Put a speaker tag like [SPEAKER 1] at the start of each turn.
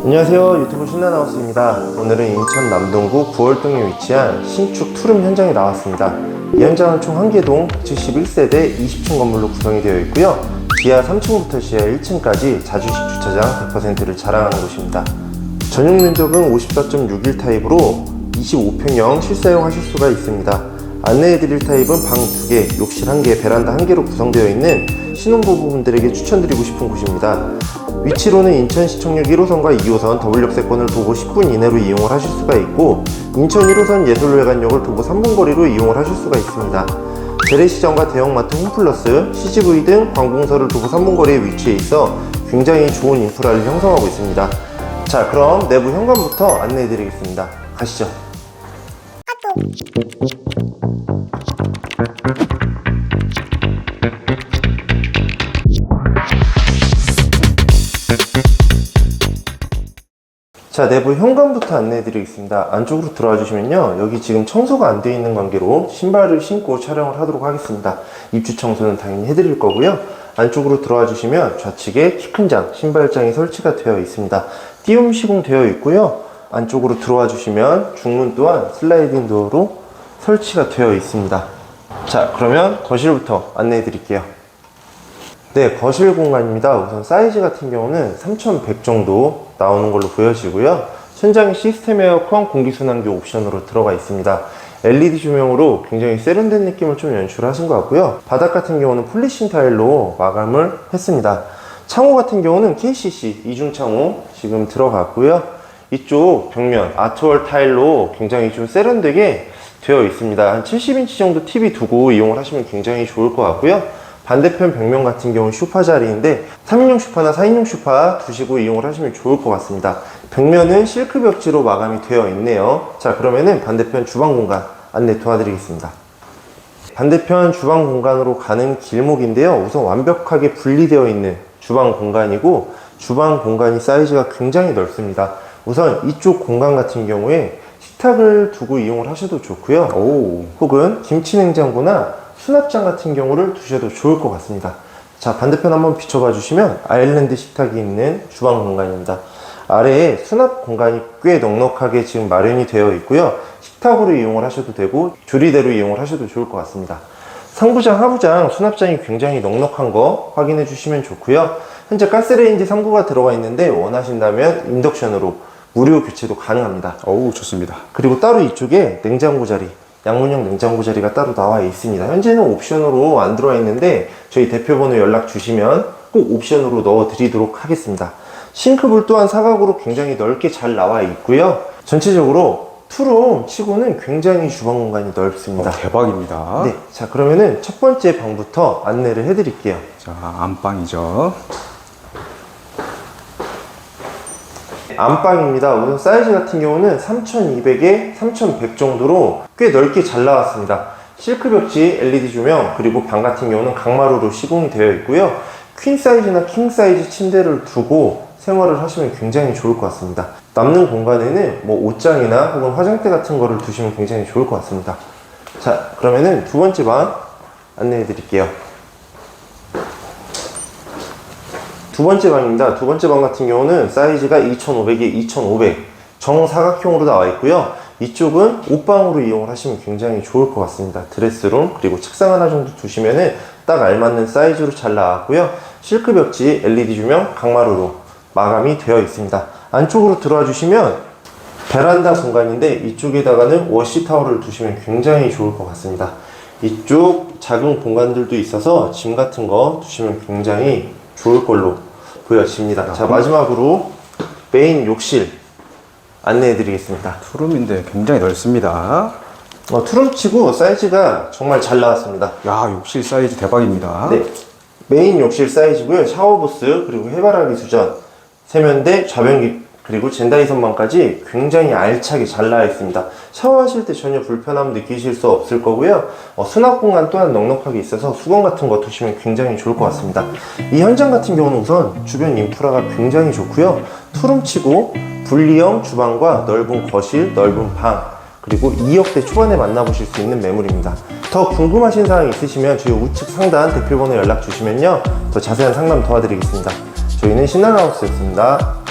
[SPEAKER 1] 안녕하세요. 유튜브 신나나우스입니다. 오늘은 인천 남동구 구월동에 위치한 신축 투룸 현장에 나왔습니다. 이 현장은 총 1개동 171세대 20층 건물로 구성이 되어 있고요. 지하 3층부터 지하 1층까지 자주식 주차장 100%를 자랑하는 곳입니다. 전용 면적은 54.61 타입으로 25평형 실사용 하실 수가 있습니다. 안내해드릴 타입은 방 2개, 욕실 1개, 베란다 1개로 구성되어 있는 신혼부부분들에게 추천드리고 싶은 곳입니다. 위치로는 인천 시청역 1호선과 2호선 더블역세권을 도보 10분 이내로 이용을 하실 수가 있고 인천 1호선 예술회관역을 도보 3분 거리로 이용을 하실 수가 있습니다. 재래시장과 대형마트 홈플러스, CGV 등 관공서를 도보 3분 거리에 위치해 있어 굉장히 좋은 인프라를 형성하고 있습니다. 자 그럼 내부 현관부터 안내해 드리겠습니다. 가시죠. 자 내부 현관부터 안내해 드리겠습니다. 안쪽으로 들어와 주시면요 여기 지금 청소가 안 되어 있는 관계로 신발을 신고 촬영을 하도록 하겠습니다. 입주 청소는 당연히 해 드릴 거고요. 안쪽으로 들어와 주시면 좌측에 키 큰 장 신발장이 설치가 되어 있습니다. 띄움 시공되어 있고요. 안쪽으로 들어와 주시면 중문 또한 슬라이딩 도어로 설치가 되어 있습니다. 자 그러면 거실부터 안내해 드릴게요. 네, 거실 공간입니다. 우선 사이즈 같은 경우는 3100 정도 나오는 걸로 보여지고요. 천장에 시스템 에어컨 공기순환기 옵션으로 들어가 있습니다. LED 조명으로 굉장히 세련된 느낌을 좀 연출하신 것 같고요. 바닥 같은 경우는 폴리싱 타일로 마감을 했습니다. 창호 같은 경우는 KCC 이중 창호 지금 들어갔고요. 이쪽 벽면 아트월 타일로 굉장히 좀 세련되게 되어 있습니다. 한 70인치 정도 TV 두고 이용을 하시면 굉장히 좋을 것 같고요. 반대편 벽면 같은 경우는 슈파 자리인데 3인용 슈파나 4인용 슈파 두시고 이용을 하시면 좋을 것 같습니다. 벽면은 실크 벽지로 마감이 되어 있네요. 자 그러면은 반대편 주방 공간 안내 도와드리겠습니다. 반대편 주방 공간으로 가는 길목인데요. 우선 완벽하게 분리되어 있는 주방 공간이고 주방 공간이 사이즈가 굉장히 넓습니다. 우선 이쪽 공간 같은 경우에 식탁을 두고 이용을 하셔도 좋고요.
[SPEAKER 2] 오,
[SPEAKER 1] 혹은 김치 냉장고나 수납장 같은 경우를 두셔도 좋을 것 같습니다. 자, 반대편 한번 비춰봐 주시면 아일랜드 식탁이 있는 주방 공간입니다. 아래에 수납 공간이 꽤 넉넉하게 지금 마련이 되어 있고요. 식탁으로 이용을 하셔도 되고 조리대로 이용을 하셔도 좋을 것 같습니다. 상부장, 하부장, 수납장이 굉장히 넉넉한 거 확인해 주시면 좋고요. 현재 가스레인지 3구가 들어가 있는데 원하신다면 인덕션으로 무료 교체도 가능합니다.
[SPEAKER 2] 어우, 좋습니다.
[SPEAKER 1] 그리고 따로 이쪽에 냉장고 자리, 양문형 냉장고 자리가 따로 나와 있습니다. 현재는 옵션으로 안 들어와 있는데 저희 대표번호 연락 주시면 꼭 옵션으로 넣어 드리도록 하겠습니다. 싱크볼 또한 사각으로 굉장히 넓게 잘 나와 있고요. 전체적으로 투룸 치고는 굉장히 주방 공간이
[SPEAKER 2] 어,
[SPEAKER 1] 넓습니다.
[SPEAKER 2] 대박입니다.
[SPEAKER 1] 네, 자 그러면은 첫 번째 방부터 안내를 해드릴게요.
[SPEAKER 2] 자, 안방이죠.
[SPEAKER 1] 안방입니다. 우선 사이즈 같은 경우는 3200에 3100 정도로 꽤 넓게 잘 나왔습니다. 실크 벽지 LED 조명 그리고 방 같은 경우는 강마루로 시공이 되어 있고요. 퀸 사이즈나 킹 사이즈 침대를 두고 생활을 하시면 굉장히 좋을 것 같습니다. 남는 공간에는 뭐 옷장이나 혹은 화장대 같은 거를 두시면 굉장히 좋을 것 같습니다. 자, 그러면은 두 번째 방 안내해 드릴게요. 두 번째 방입니다. 두 번째 방 같은 경우는 사이즈가 2500에 2500 정사각형으로 나와 있고요. 이쪽은 옷방으로 이용을 하시면 굉장히 좋을 것 같습니다. 드레스룸 그리고 책상 하나 정도 두시면은 딱 알맞는 사이즈로 잘 나왔고요. 실크 벽지 LED 조명 강마루로 마감이 되어 있습니다. 안쪽으로 들어와 주시면 베란다 공간인데 이쪽에다가는 워시 타월을 두시면 굉장히 좋을 것 같습니다. 이쪽 작은 공간들도 있어서 짐 같은 거 두시면 굉장히 좋을 걸로 보여집니다. 자 마지막으로 메인 욕실 안내해 드리겠습니다.
[SPEAKER 2] 투룸인데 굉장히 넓습니다.
[SPEAKER 1] 어, 투룸치고 사이즈가 정말 잘 나왔습니다.
[SPEAKER 2] 야, 욕실 사이즈 대박입니다.
[SPEAKER 1] 네. 메인 욕실 사이즈고요. 샤워부스 그리고 해바라기 수전, 세면대, 좌변기 그리고 젠다이 선반까지 굉장히 알차게 잘 나와 있습니다. 샤워하실 때 전혀 불편함 느끼실 수 없을 거고요. 어, 수납 공간 또한 넉넉하게 있어서 수건 같은 거 두시면 굉장히 좋을 것 같습니다. 이 현장 같은 경우는 우선 주변 인프라가 굉장히 좋고요. 투룸치고 분리형 주방과 넓은 거실, 넓은 방 그리고 2억대 초반에 만나보실 수 있는 매물입니다. 더 궁금하신 사항 있으시면 저희 우측 상단 대표번호 연락 주시면요. 더 자세한 상담 도와드리겠습니다. 저희는 신나하우스였습니다.